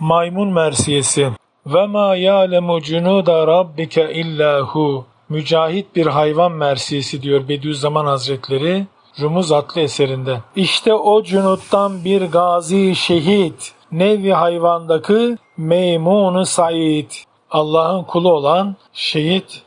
Maymun Mersiyesi Ve ma ya'lemu cunuda rabbike illa hu Mücahit bir hayvan mersiyesi diyor Bediüzzaman Hazretleri Rumuz adlı eserinde. İşte o cunuttan bir gazi şehit, nevi hayvandaki Meymun-u Said. Allah'ın kulu olan şehit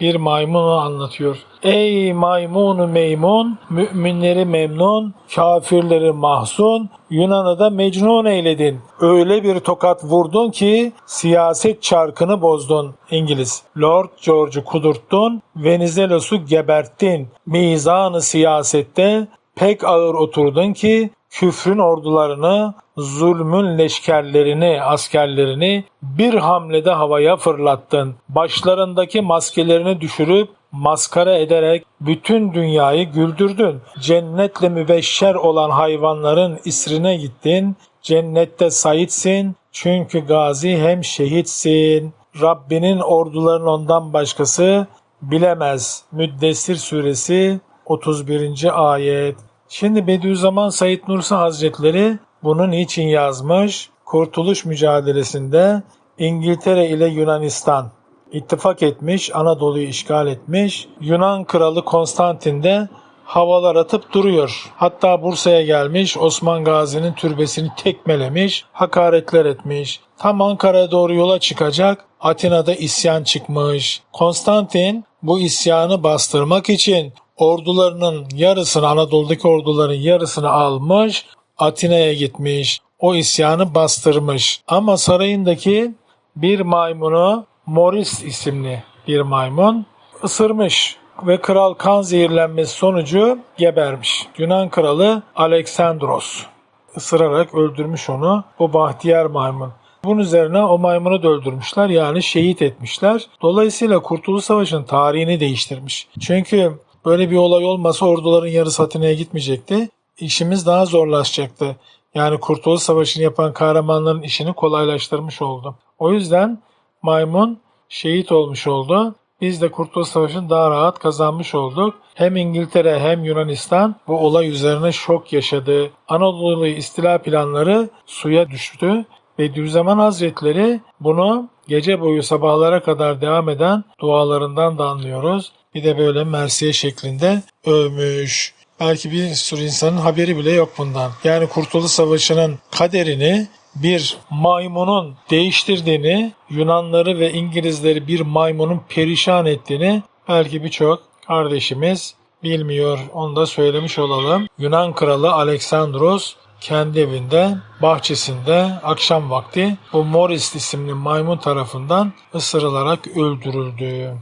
bir maymunu anlatıyor. Ey maymunu meymun, müminleri memnun, kafirleri mahzun, Yunan'ı da mecnun eyledin. Öyle bir tokat vurdun ki siyaset çarkını bozdun. İngiliz. Lord George'u kudurttun, Venizelos'u geberttin. Mizanı siyasette pek ağır oturdun ki küfrün ordularını, zulmün leşkerlerini, askerlerini bir hamlede havaya fırlattın. Başlarındaki maskelerini düşürüp maskara ederek bütün dünyayı güldürdün. Cennetle mübeşşer olan hayvanların isrine gittin. Cennette sayitsin çünkü gazi hem şehitsin. Rabbinin ordularının ondan başkası bilemez. Müddessir suresi 31. ayet. Şimdi Bediüzzaman Said Nursi Hazretleri bunu niçin yazmış? Kurtuluş mücadelesinde İngiltere ile Yunanistan ittifak etmiş, Anadolu'yu işgal etmiş. Yunan kralı Konstantin de havalar atıp duruyor. Hatta Bursa'ya gelmiş, Osman Gazi'nin türbesini tekmelemiş, hakaretler etmiş. Tam Ankara'ya doğru yola çıkacak, Atina'da isyan çıkmış. Konstantin bu isyanı bastırmak için ordularının yarısını, Anadolu'daki orduların yarısını almış, Atina'ya gitmiş. O isyanı bastırmış. Ama sarayındaki bir maymunu Moris isimli bir maymun ısırmış ve kral kan zehirlenmesi sonucu gebermiş. Yunan kralı Aleksandros ısırarak öldürmüş onu. Bu bahtiyar maymun. Bunun üzerine o maymunu da öldürmüşler yani şehit etmişler. Dolayısıyla Kurtuluş Savaşı'nın tarihini değiştirmiş. Çünkü böyle bir olay olmasa orduların yarısı Atina'ya gitmeyecekti. İşimiz daha zorlaşacaktı. Yani Kurtuluş Savaşı'nı yapan kahramanların işini kolaylaştırmış oldu. O yüzden maymun şehit olmuş oldu. Biz de Kurtuluş Savaşı'nı daha rahat kazanmış olduk. Hem İngiltere hem Yunanistan bu olay üzerine şok yaşadı. Anadolu'yu istila planları suya düştü. Bediüzzaman Hazretleri bunu gece boyu sabahlara kadar devam eden dualarından da anlıyoruz. Bir de böyle mersiye şeklinde övmüş. Belki bir sürü insanın haberi bile yok bundan. Yani Kurtuluş Savaşı'nın kaderini bir maymunun değiştirdiğini, Yunanları ve İngilizleri bir maymunun perişan ettiğini belki birçok kardeşimiz bilmiyor. Onu da söylemiş olalım. Yunan kralı Aleksandros kendi evinde, bahçesinde akşam vakti bu Morris isimli maymun tarafından ısırılarak öldürüldü.